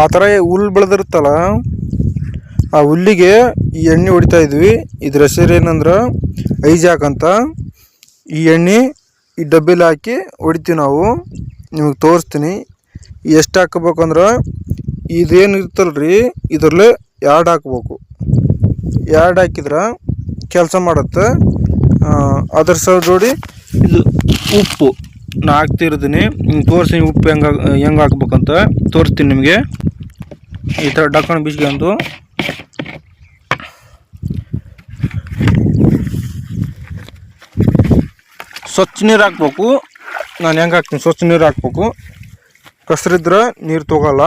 ಆ ಥರ ಹುಲ್ ಬೆಳೆದಿರುತ್ತಲ್ಲ, ಆ ಹುಲ್ಲಿಗೆ ಈ ಎಣ್ಣೆ ಹೊಡಿತಾ ಇದ್ವಿ. ಇದ್ರ ಹೆಸರು ಏನಂದ್ರೆ ಐಜಾಕ್ ಅಂತ. ಈ ಎಣ್ಣೆ ಈ ಡಬ್ಬಿಲಿ ಹಾಕಿ ಹೊಡಿತೀವಿ ನಾವು. ನಿಮಗೆ ತೋರಿಸ್ತೀನಿ. ಎಷ್ಟು ಹಾಕ್ಬೇಕಂದ್ರೆ ಇದೇನು ಇರ್ತಲ್ರಿ ಇದರಲ್ಲೇ ಎರಡು ಹಾಕ್ಬೇಕು. ಎರಡು ಹಾಕಿದ್ರೆ ಕೆಲಸ ಮಾಡುತ್ತೆ. ಅದರ ಸಹ ನೋಡಿ ಇದು ಉಪ್ಪು. ನಾ ಹಾಕ್ತಿರ್ತೀನಿ ತೋರಿಸಿ ಉಪ್ಪು ಹೆಂಗೆ ಹೆಂಗೆ ಹಾಕ್ಬೇಕಂತ ತೋರಿಸ್ತೀನಿ ನಿಮಗೆ. ಈ ಥರ ಡಕ್ಕಣ ಬೀಸ್ಕೊಂಡು ಸ್ವಚ್ಛ ನೀರು ಹಾಕ್ಬೇಕು. ನಾನು ಹೆಂಗೆ ಹಾಕ್ತೀನಿ? ಸ್ವಚ್ಛ ನೀರು ಹಾಕ್ಬೇಕು. ಕಸರಿದ್ರೆ ನೀರು ತಗೋಲ್ಲ.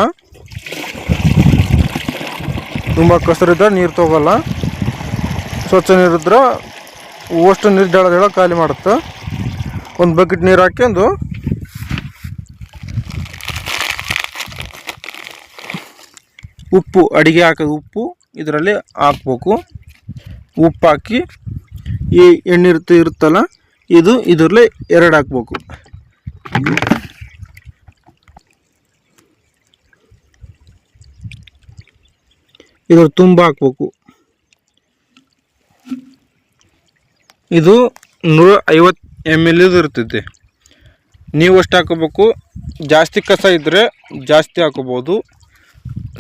ತುಂಬ ಕಸರಿದ್ರೆ ನೀರು ತಗೋಲ್ಲ. ಸ್ವಚ್ಛ ನೀರಿದ್ರೆ ಅಷ್ಟು ನೀರು ಜಳ ಜಳ ಖಾಲಿ ಮಾಡುತ್ತೆ. ಒಂದು ಬಕೆಟ್ ನೀರು ಹಾಕ್ಯಂದು ಉಪ್ಪು, ಅಡಿಗೆ ಹಾಕೋದು ಉಪ್ಪು ಇದರಲ್ಲಿ ಹಾಕ್ಬೇಕು. ಉಪ್ಪು ಹಾಕಿ ಈ ಎಣ್ಣೆ ಇರುತ್ತೆ ಇರುತ್ತಲ್ಲ, ಇದು ಇದರಲ್ಲಿ ಎರಡು ಹಾಕ್ಬೇಕು. ಇದ್ರ ತುಂಬ ಹಾಕ್ಬೇಕು. ಇದು ನೂರ ಐವತ್ತು ಎಂ ಎಲ್ ಇದು ಇರ್ತೈತಿ ನೀವು ಅಷ್ಟು ಹಾಕೋಬೇಕು. ಜಾಸ್ತಿ ಕಸ ಇದ್ದರೆ ಜಾಸ್ತಿ ಹಾಕೋಬೋದು.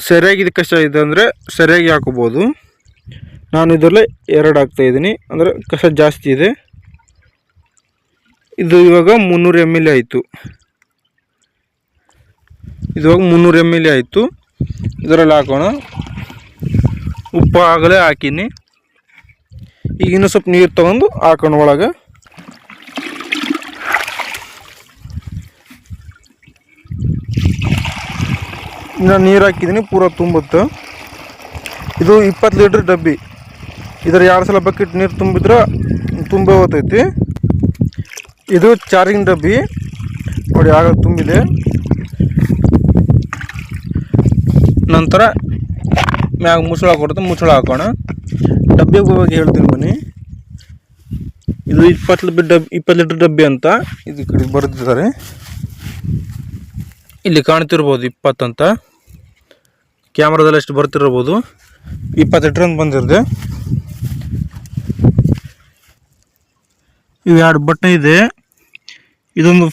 ಸರಿಯಾಗಿದ್ದು ಕಸ ಇದೆ ಅಂದರೆ ಸರಿಯಾಗಿ ಹಾಕೋಬೋದು. ನಾನು ಇದರಲ್ಲಿ ಎರಡು ಹಾಕ್ತಾಯಿದ್ದೀನಿ ಅಂದರೆ ಕಸ ಜಾಸ್ತಿ ಇದೆ. ಇದು ಇವಾಗ ಮುನ್ನೂರು ಎಂ ಎಲ್ ಆಯಿತು. ಇದು ಇವಾಗ ಮುನ್ನೂರು ಎಂ ಎಲ್ ಆಯಿತು. ಇದರಲ್ಲಿ ಹಾಕೋಣ. ಉಪ್ಪು ಆಗಲೇ ಹಾಕೀನಿ. ಈಗ ಇನ್ನೂ ಸ್ವಲ್ಪ ನೀರು ತೊಗೊಂಡು ಹಾಕೋಣ ಒಳಗೆ. ಇನ್ನು ನೀರು ಹಾಕಿದ್ದೀನಿ, ಪೂರ ತುಂಬುತ್ತೆ. ಇದು ಇಪ್ಪತ್ತು ಲೀಟ್ರ್ ಡಬ್ಬಿ. ಇದರ ಎರಡು ಸಲ ಬಕೆಟ್ ನೀರು ತುಂಬಿದ್ರೆ ತುಂಬ ಹೋಗ್ತೈತಿ ಇದು ಚಾರ್ಜಿಂಗ್ ಡಬ್ಬಿ. ನೋಡಿ, ಆಗ ತುಂಬಿದೆ. ನಂತರ ಮ್ಯಾಗ ಮುಚ್ಚಳ ಕೊಡುತ್ತೆ ಮುಚ್ಚಳ ಹಾಕೋಣ. ಡಬ್ಬಿಗೆ ಹೋಗಿ ಹೇಳ್ತೀನಿ ಬನ್ನಿ. ಇದು ಇಪ್ಪತ್ತು ಡಬ್ಬಿ ಇಪ್ಪತ್ತು ಲೀಟರ್ ಡಬ್ಬಿ ಅಂತ. ಇದು ಕಡೆ ಬರೆದಿದ್ದಾರೆ. ಇಲ್ಲಿ ಕಾಣ್ತಿರ್ಬೋದು ಇಪ್ಪತ್ತಂತ ಕ್ಯಾಮ್ರಾದಲ್ಲಿ ಎಷ್ಟು ಬರ್ತಿರ್ಬೋದು. ಅಂತ ಬಂದಿರುತ್ತೆ ಇವು ಎರಡು ಬಟನ್ ಇದೆ. ಇದೊಂದು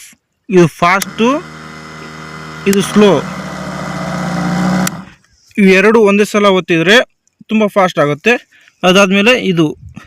ಇದು ಫಾಸ್ಟು, ಇದು ಸ್ಲೋ. ಇವೆರಡು ಒಂದೇ ಸಲ ಒತ್ತಿದರೆ ತುಂಬ ಫಾಸ್ಟ್ ಆಗುತ್ತೆ. ಅದಾದಮೇಲೆ ಇದು.